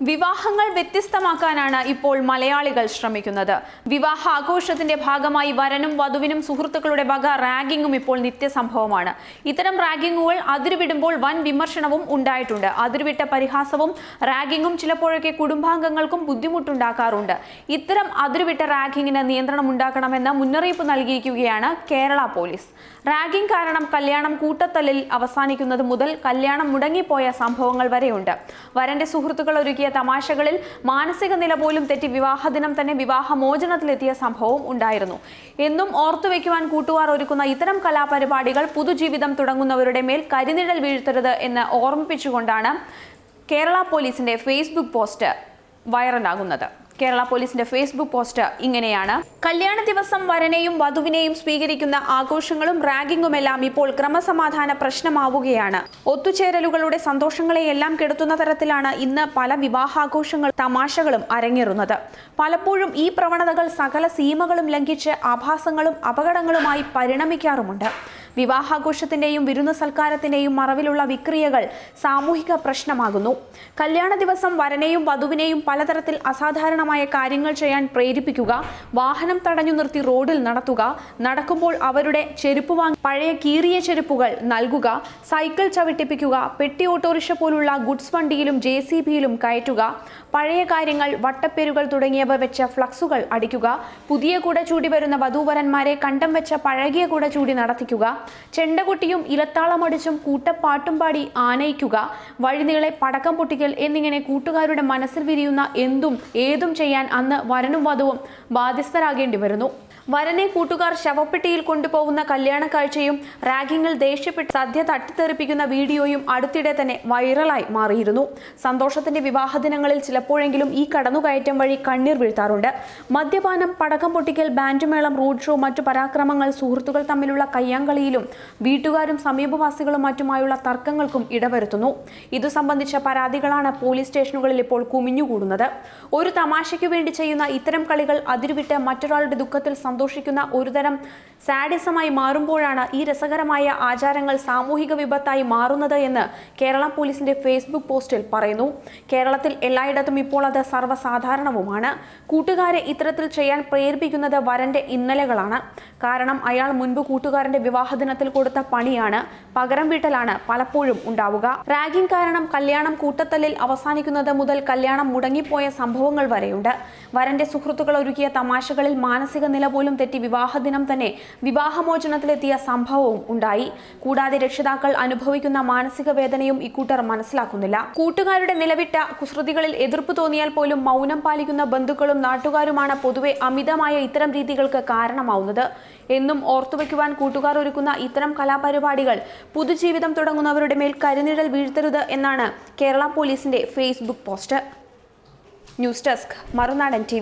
വിവാഹങ്ങൾ വ്യത്യസ്തമാക്കാനാണ് ഇപ്പോൾ മലയാളികൾ ശ്രമിക്കുന്നത്. വിവാഹ ആഘോഷത്തിന്റെ ഭാഗമായി വരനും വധുവിനും സുഹൃത്തുക്കളുടെ വക റാഗിങ്ങും ഇപ്പോൾ നിത്യസംഭവമാണ്. ഇത്തരം റാഗിങ്ങുകൾ അതിരുവിടുമ്പോൾ വൻ വിമർശനവും ഉണ്ടായിട്ടുണ്ട്. അതിരുവിട്ട പരിഹാസവും റാഗിങ്ങും ചിലപ്പോഴൊക്കെ കുടുംബാംഗങ്ങൾക്കും ബുദ്ധിമുട്ടുണ്ടാക്കാറുണ്ട്. ഇത്തരം അതിരുവിട്ട റാഗിങ്ങിന് നിയന്ത്രണം ഉണ്ടാക്കണമെന്ന് മുന്നറിയിപ്പ് നൽകിയിരിക്കുകയാണ് കേരള പോലീസ്. റാഗിംഗ് കാരണം കല്യാണം കൂട്ടത്തല്ലിൽ അവസാനിക്കുന്നത് മുതൽ കല്യാണം മുടങ്ങിപ്പോയ സംഭവങ്ങൾ വരെയുണ്ട്. വരന്റെ സുഹൃത്തുക്കൾ ഒരുക്കിയ തമാശകളിൽ മാനസിക നില പോലും തെറ്റി വിവാഹദിനം തന്നെ വിവാഹമോചനത്തിലെത്തിയ സംഭവവും ഉണ്ടായിരുന്നു. എന്നും ഓർത്തുവെക്കുവാൻ കൂട്ടുകാർ ഒരുക്കുന്ന ഇത്തരം കലാപരിപാടികൾ പുതുജീവിതം തുടങ്ങുന്നവരുടെ മേൽ കരിനിഴൽ വീഴ്ത്തരുത് എന്ന് ഓർമ്മിപ്പിച്ചുകൊണ്ടാണ് കേരള പോലീസിന്റെ ഫേസ്ബുക്ക് പോസ്റ്റ് വൈറലാകുന്നത്. കേരള പോലീസിന്റെ ഫേസ്ബുക്ക് പോസ്റ്റ് ഇങ്ങനെയാണ്. കല്യാണ ദിവസം വരനെയും വധുവിനെയും സ്വീകരിക്കുന്ന ആഘോഷങ്ങളും റാഗിങ്ങുമെല്ലാം ഇപ്പോൾ ക്രമസമാധാന പ്രശ്നമാവുകയാണ്. ഒത്തുചേരലുകളുടെ സന്തോഷങ്ങളെയെല്ലാം കെടുത്തുന്ന തരത്തിലാണ് ഇന്ന് പല വിവാഹാഘോഷങ്ങൾ തമാശകളും അരങ്ങേറുന്നത്. പലപ്പോഴും ഈ പ്രവണതകൾ സകല സീമകളും ലംഘിച്ച് ആഭാസങ്ങളും അപകടങ്ങളുമായി പരിണമിക്കാറുമുണ്ട്. വിവാഹാഘോഷത്തിന്റെയും വിരുന്ന് സൽക്കാരത്തിന്റെയും മറവിലുള്ള വിക്രിയകൾ സാമൂഹിക പ്രശ്നമാകുന്നു. കല്യാണ ദിവസം വരനെയും വധുവിനെയും പലതരത്തിൽ അസാധാരണമായ കാര്യങ്ങൾ ചെയ്യാൻ പ്രേരിപ്പിക്കുക വാഹനം തടഞ്ഞു നിർത്തി റോഡിൽ നടത്തുക നടക്കുമ്പോൾ അവരുടെ ചെരുപ്പ് വാങ്ങി പഴയ കീറിയ ചെരുപ്പുകൾ നൽകുക സൈക്കിൾ ചവിട്ടിപ്പിക്കുക പെട്ടി ഓട്ടോറിക്ഷ പോലുള്ള ഗുഡ്സ് വണ്ടിയിലും ജെ സി ബിയിലും കയറ്റുക പഴയ കാര്യങ്ങൾ വട്ടപ്പേരുകൾ തുടങ്ങിയവ വെച്ച ഫ്ലക്സുകൾ അടിക്കുക പുതിയ കുട ചൂടി വരുന്ന വധൂവരന്മാരെ കണ്ടം വെച്ച പഴകിയ കുട ചൂടി നടത്തിക്കുക ചെണ്ടകുട്ടിയും ഇലത്താളമടിച്ചും കൂട്ടപ്പാട്ടും പാടി ആനയിക്കുക വഴിനീളെ പടക്കം പൊട്ടിക്കൽ എന്നിങ്ങനെ കൂട്ടുകാരുടെ മനസ്സിൽ വിരിയുന്ന എന്തും ഏതും ചെയ്യാൻ അന്ന് വരനും വധുവും ബാധ്യസ്ഥരാകേണ്ടി വരുന്നു. വരനെ കൂട്ടുകാർ ശവപ്പെട്ടിയിൽ കൊണ്ടുപോകുന്ന കല്യാണ കാഴ്ചയും റാഗിങ്ങിൽ ദേഷ്യപ്പെട്ട് സദ്യ തട്ടിത്തെറിപ്പിക്കുന്ന വീഡിയോയും അടുത്തിടെ തന്നെ വൈറലായി മാറിയിരുന്നു. സന്തോഷത്തിന്റെ വിവാഹ ദിനങ്ങളിൽ ചിലപ്പോഴെങ്കിലും ഈ കടന്നുകയറ്റം വഴി കണ്ണീർ വീഴ്ത്താറുണ്ട്. മദ്യപാനം പടക്കം പൊട്ടിക്കൽ ബാൻഡ് മേളം റോഡ് ഷോ മറ്റു പരാക്രമങ്ങൾ സുഹൃത്തുക്കൾ തമ്മിലുള്ള കയ്യാങ്കളിയിലും വീട്ടുകാരും സമീപവാസികളും മറ്റുമായുള്ള തർക്കങ്ങൾക്കും ഇടവരുത്തുന്നു. ഇതു സംബന്ധിച്ച പരാതികളാണ് പോലീസ് സ്റ്റേഷനുകളിൽ ഇപ്പോൾ കുമിഞ്ഞുകൂടുന്നത്. ഒരു തമാശയ്ക്കു വേണ്ടി ചെയ്യുന്ന ഇത്തരം കളികൾ അതിരുവിട്ട് മറ്റൊരാളുടെ ദുഃഖത്തിൽ സന്തോഷിക്കുന്ന ഒരുതരം സാഡിസമായി മാറുമ്പോഴാണ് ഈ രസകരമായ ആചാരങ്ങൾ സാമൂഹിക വിപത്തായി മാറുന്നത് എന്ന് കേരള പോലീസിന്റെ ഫേസ്ബുക്ക് പോസ്റ്റിൽ പറയുന്നു. കേരളത്തിൽ എല്ലായിടത്തും ഇപ്പോൾ അത് സർവസാധാരണവുമാണ്. കൂട്ടുകാരെ ഇത്തരത്തിൽ ചെയ്യാൻ പ്രേരിപ്പിക്കുന്നത് വരന്റെ ഇന്നലകളാണ്. കാരണം അയാൾ മുൻപ് കൂട്ടുകാരന്റെ വിവാഹദിനത്തിൽ കൊടുത്ത പണിയാണ് പകരം വീട്ടലാണ് പലപ്പോഴും ഉണ്ടാവുക. റാഗിംഗ് കാരണം കല്യാണം കൂട്ടത്തല്ലിൽ അവസാനിക്കുന്നത് മുതൽ കല്യാണം മുടങ്ങിപ്പോയ സംഭവങ്ങൾ വരെയുണ്ട്. വരന്റെ സുഹൃത്തുക്കൾ ഒരുക്കിയ തമാശകളിൽ മാനസിക നില പോലും തെറ്റി വിവാഹദിനം തന്നെ വിവാഹമോചനത്തിലെത്തിയ സംഭവവും ഉണ്ടായി. കൂടാതെ രക്ഷിതാക്കൾ അനുഭവിക്കുന്ന മാനസിക വേദനയും ഇക്കൂട്ടർ മനസ്സിലാക്കുന്നില്ല. കൂട്ടുകാരുടെ നിലവിട്ട കുസൃതികളിൽ എതിർപ്പ് തോന്നിയാൽ പോലും മൗനം പാലിക്കുന്ന ബന്ധുക്കളും നാട്ടുകാരുമാണ് പൊതുവെ അമിതമായ ഇത്തരം രീതികൾക്ക് കാരണമാവുന്നത്. എന്നും ഓർത്തുവെക്കുവാൻ കൂട്ടുകാർ ഒരുക്കുന്ന ഇത്തരം കലാപരിപാടികൾ പുതുജീവിതം തുടങ്ങുന്നവരുടെ മേൽ കരുനിഴൽ വീഴ്ത്തരുത് എന്നാണ് കേരള പോലീസിന്റെ Facebook post. News desk Marunadan T